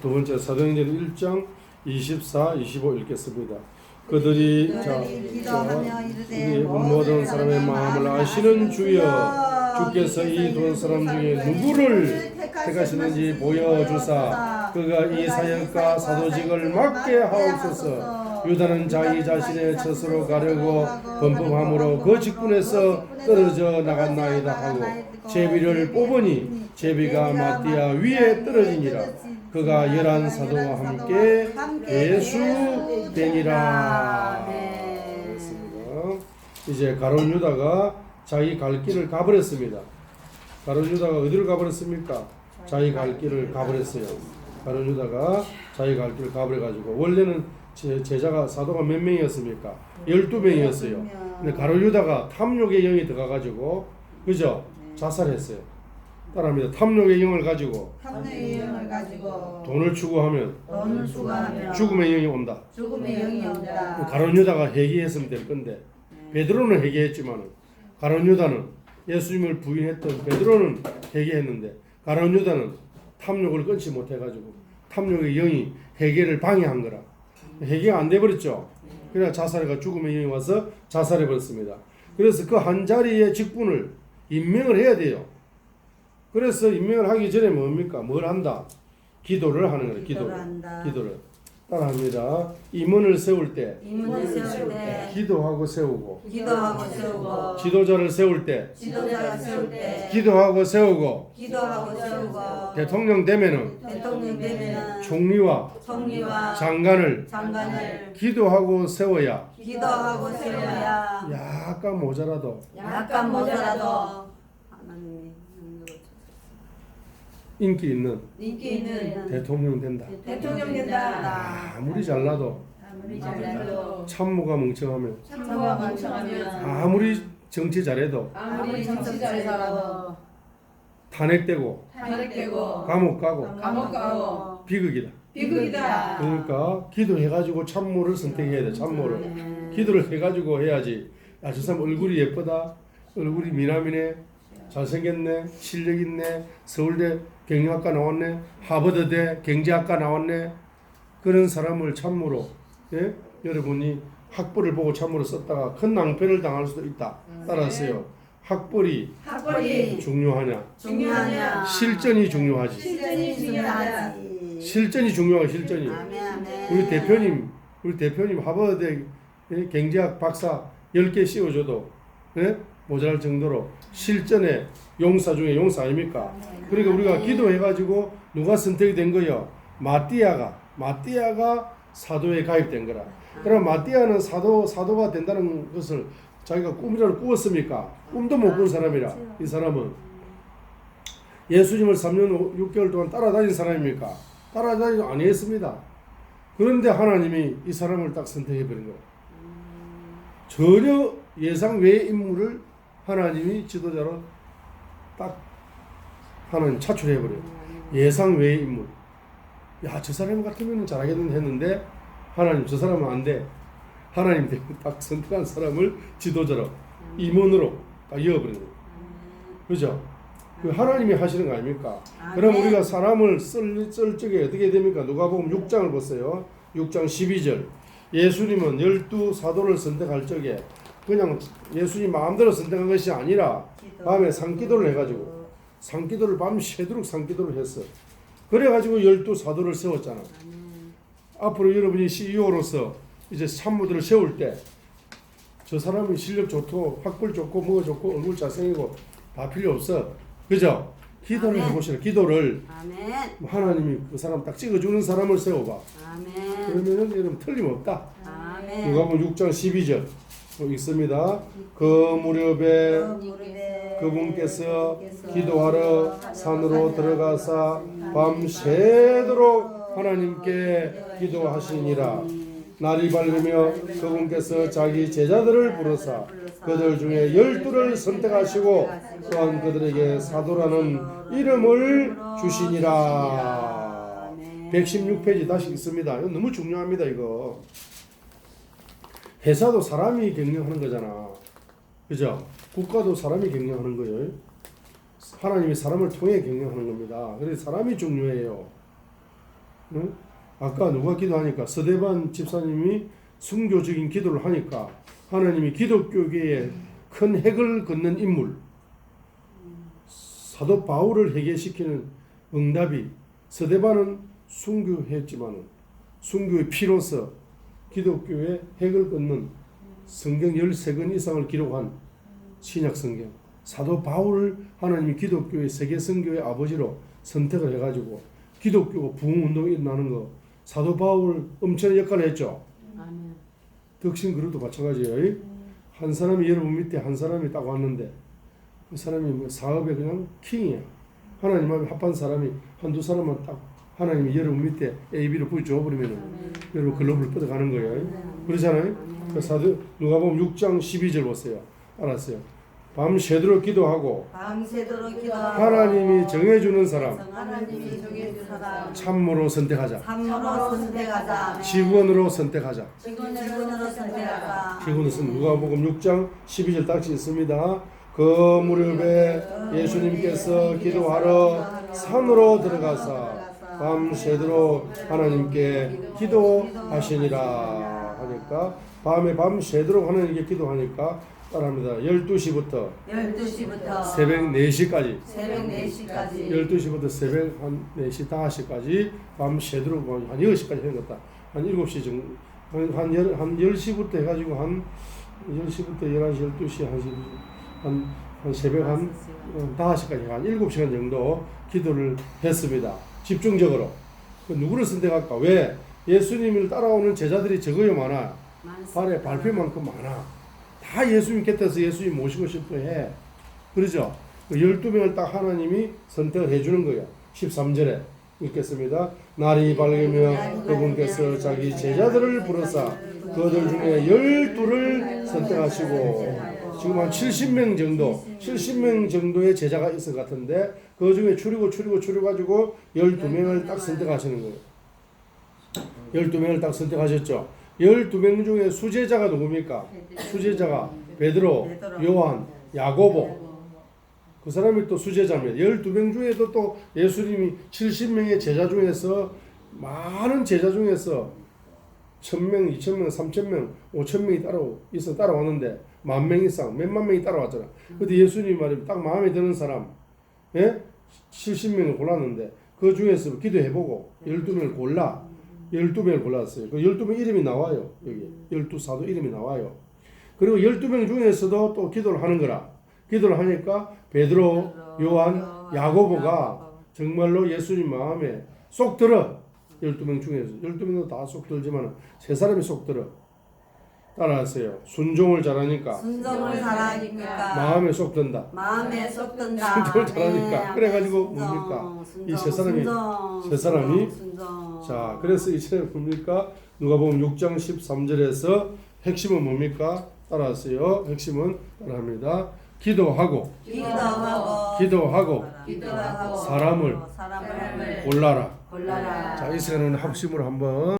두 번째 사도행전 1장 24, 25 읽겠습니다. 그들이 우리 모든 사람의 마음을 아시는 주여. 주께서 이 두 사람 중에 누구를 택하시는지 보여주사. 그가 이 사역과 사도직을 맡게 하옵소서. 유다는 자기 자신의 처스로 가려고 범법함으로 그 직분에서 떨어져 나갔나이다 하고 제비를 뽑으니 제비가 마띠아 위에 떨어지니라 그가 열한 사도와 함께 예수 되니라 그렇습니다. 이제 가론 유다가 자기 갈 길을 가버렸습니다. 가론 유다가 어디를 가버렸습니까? 자기 갈 길을 가버렸어요. 가론 유다가 자기 갈 길을 가버려가지고 원래는 제, 제자가 사도가 몇 명이었습니까? 12명이었어요. 근데 가론 유다가 탐욕의 영이 들어가가지고 그죠? 자살했어요. 따라합니다. 탐욕의 영을 가지고 탐욕의 영을 가지고 돈을 추구하면 돈을 추구하며 죽음의 영이 온다. 죽음의 영이 온다. 가론 유다가 회개했으면 될 건데 베드로는 회개했지만 가론 유다는 예수님을 부인했던 베드로는 회개했는데 가론 유다는 탐욕을 끊지 못해가지고 탐욕의 영이 회개를 방해한 거라 회개가 안 돼버렸죠. 그래야 자살해가 죽음의 영이 와서 자살해 버렸습니다. 그래서 그 한 자리의 직분을 임명을 해야 돼요. 그래서 임명을 하기 전에 뭡니까? 뭘 한다? 기도를 하는 거예요. 기도를. 기도를 한다. 기도를. 따라합니다. 임원을 세울 때 이문을 세울 때 기도하고 세우고 기도하고 세우고 지도자를 세울 때 지도자가 세울 때 기도하고 세우고 기도하고 세우고 대통령 되면은 대통령 되면은 총리와 총리와 장관을 장관을 기도하고 세워야 기도하고 세워야 약간 모자라도 약간 모자라도 능력을 인기 있는 인기 있는 대통령 된다. 대통령 된다. 아무리 잘나도 아무리 잘해도 참모가 멍청하면 참모가 멍청하면 아무리 정치 잘해도 아무리 정치 잘해서라도 탄핵되고 탄핵되고 감옥 가고 감옥 가고 비극이다. 비극이다. 그러니까 기도해가지고 참모를 선택해야 돼. 참모를 기도를 해가지고 해야지. 야, 저 사람 얼굴이 예쁘다. 얼굴이 미남이네. 잘생겼네. 실력 있네. 서울대 경영학과 나왔네. 하버드대 경제학과 나왔네. 그런 사람을 참모로 예? 여러분이 학벌을 보고 참모로 썼다가 큰 낭패를 당할 수도 있다. 따라서요. 학벌이 학벌이 중요하냐? 중요하냐? 실전이 중요하지. 실전이 중요하지. 실전이 중요하고 실전이. 아멘 아멘. 우리 대표님, 우리 대표님 하버드 예, 경제학 박사 10개 씌워줘도 예? 모자랄 정도로 실전의 용사 중에 용사 아닙니까? 그러니까 우리가 기도해가지고 누가 선택이 된 거요? 마띠아가 마띠아가 사도에 가입된 거라. 그럼 마띠아는 사도 사도가 된다는 것을 자기가 꿈이라도 꾸었습니까? 꿈도 못 꾼 사람이라 이 사람은 예수님을 3년 6개월 동안 따라다닌 사람입니까? 따라다니지 아니했습니다. 그런데 하나님이 이 사람을 딱 선택해 버린 거예요. 전혀 예상 외의 인물을 하나님이 지도자로 딱 하나님 차출해 버려요. 예상 외의 인물. 야, 저 사람 같으면 잘하겠는데 했는데 하나님 저 사람은 안 돼. 하나님 딱 선택한 사람을 지도자로 임원으로 딱 이어버리는 거예요. 그죠? 그 하나님이 하시는 거 아닙니까? 그럼 우리가 사람을 쓸, 쓸 적에 어떻게 됩니까? 누가복음 6장을 보세요. 6장 12절. 예수님은 열두 사도를 선택할 적에 그냥 예수님 마음대로 선택한 것이 아니라 밤에 산기도를 해가지고 산기도를 밤 새도록 산기도를 했어. 그래가지고 열두 사도를 세웠잖아. 앞으로 여러분이 CEO로서 이제 참모들을 세울 때 저 사람이 실력 좋고 학벌 좋고 뭐 좋고 얼굴 잘생기고 다 필요 없어. 그죠? 기도를 아멘. 해보시라. 기도를 아멘 하나님이 그 사람 딱 찍어주는 사람을 세워봐. 아멘 그러면은 여러분 틀림없다. 아멘. 누가복음 6장 12절 뭐 있습니다. 그 무렵에 그분께서 기도하러 산으로 들어가사 밤새도록 하나님께 기도하시니라. 날이 밝으며 그분께서 자기 제자들을 부르사 그들 중에 열두를 선택하시고 또한 그들에게 사도라는 이름을 주시니라. 116페이지 다시 있습니다. 이거 너무 중요합니다. 이거 회사도 사람이 경영하는 거잖아. 그죠? 국가도 사람이 경영하는 거예요. 하나님이 사람을 통해 경영하는 겁니다. 그래서 사람이 중요해요. 응? 아까 누가 기도하니까 서대반 집사님이 순교적인 기도를 하니까 하나님이 기독교계에 큰 핵을 걷는 인물 사도 바울을 해결시키는 응답이 서대반은 순교했지만은 순교의 피로서 기독교의 핵을 걷는 성경 13권 이상을 기록한 신약 성경 사도 바울을 하나님이 기독교의 세계 선교의 아버지로 선택을 해가지고 기독교가 부흥 운동이 일어나는 거 사도 바울 엄청난 역할을 했죠. 아멘. 덕신 그룹도 마찬가지예요. 한 사람이 여러분 밑에 한 사람이 딱 왔는데 그 사람이 뭐 사업에 그냥 킹이야. 하나님 앞에 합한 사람이 한두 사람만 딱 하나님이 여러분 밑에 A, B를 부여줘 버리면은 여러분 글로벌 뻗어가는 거예요. 그렇잖아요. 그 사도 누가 보면 6장 12절 보세요. 알았어요. 밤새도록 기도하고 밤새도록 기도하고 하나님이 정해주는 사람 하나님이 정해준 사람 참으로 선택하자. 참으로 선택하자. 직원으로 선택하자. 직원으로 선택하자. 기구는 누가복음 6장 12절 딱 있습니다. 그 무렵에 예수님께서 기도하러 산으로 들어가사 밤새도록 하나님께 기도하시니라 하니까 밤에 밤새도록 하나님께 기도하니까 따라합니다. 12시부터 12시부터 새벽 4시까지 새벽 4시까지 12시부터 새벽 한 4시, 5시까지 밤새도록 뭐한 6시까지 하는 것다. 한 7시 정도, 한, 한, 열, 한 10시부터 해가지고 한 10시부터 11시, 12시, 1시, 한, 한 새벽 한 어, 5시까지 한 7시간 정도 기도를 했습니다. 집중적으로. 그 누구를 선택할까? 왜? 예수님을 따라오는 제자들이 적어요, 많아. 발에 발표만큼 많아. 다 예수님 곁에서 예수님 모시고 싶어 해. 그러죠? 그 12명을 딱 하나님이 선택을 해주는 거예요. 13절에 읽겠습니다. 날이 밝으며 그분께서 자기 제자들을 부르사 그들 중에 열두를 선택하시고 지금 한 70명 정도, 70명 정도의 제자가 있을 것 같은데 그 중에 추리고 추리고 추려가지고 12명을 딱 선택하시는 거예요. 12명을 딱 선택하셨죠. 12명 중에 수제자가 누굽니까? 수제자가 베드로, 요한, 야고보. 그 사람이 또 수제자입니다. 12명 중에도 또 예수님이 70명의 제자 중에서 많은 제자 중에서 1000명, 2000명, 3000명, 5000명이 따라 있어 따라왔는데 만 명 이상, 몇만 명이 따라왔잖아. 근데 예수님 말이 딱 마음에 드는 사람, 예? 70명을 골랐는데 그 중에서 기도해보고 12명을 골라 12명을 골랐어요. 그 12명 이름이 나와요. 여기 12사도 이름이 나와요. 그리고 12명 중에서도 또 기도를 하는 거라. 기도를 하니까 베드로, 요한, 야고보가 정말로 예수님 마음에 쏙 들어. 12명 중에서 12명도 다 쏙 들지만 세 사람이 쏙 들어. 따라하세요. 순종을 잘하니까 순종을 잘하니까 마음에 쏙 든다. 마음에 쏙 든다. 순종을 잘하니까. 네, 그래가지고 순종, 뭡니까? 순종, 이세 사람이- 세 사람이 순종. 자, 그래서 이제 뭡니까? 누가 보면 6장 13절에서 핵심은 뭡니까? 따라하세요. 핵심은 따라합니다. 기도하고 기도하고 기도하고 기도하고 사람을 사람을 골라라. 골라라. 자, 이 시간은 합심으로 한번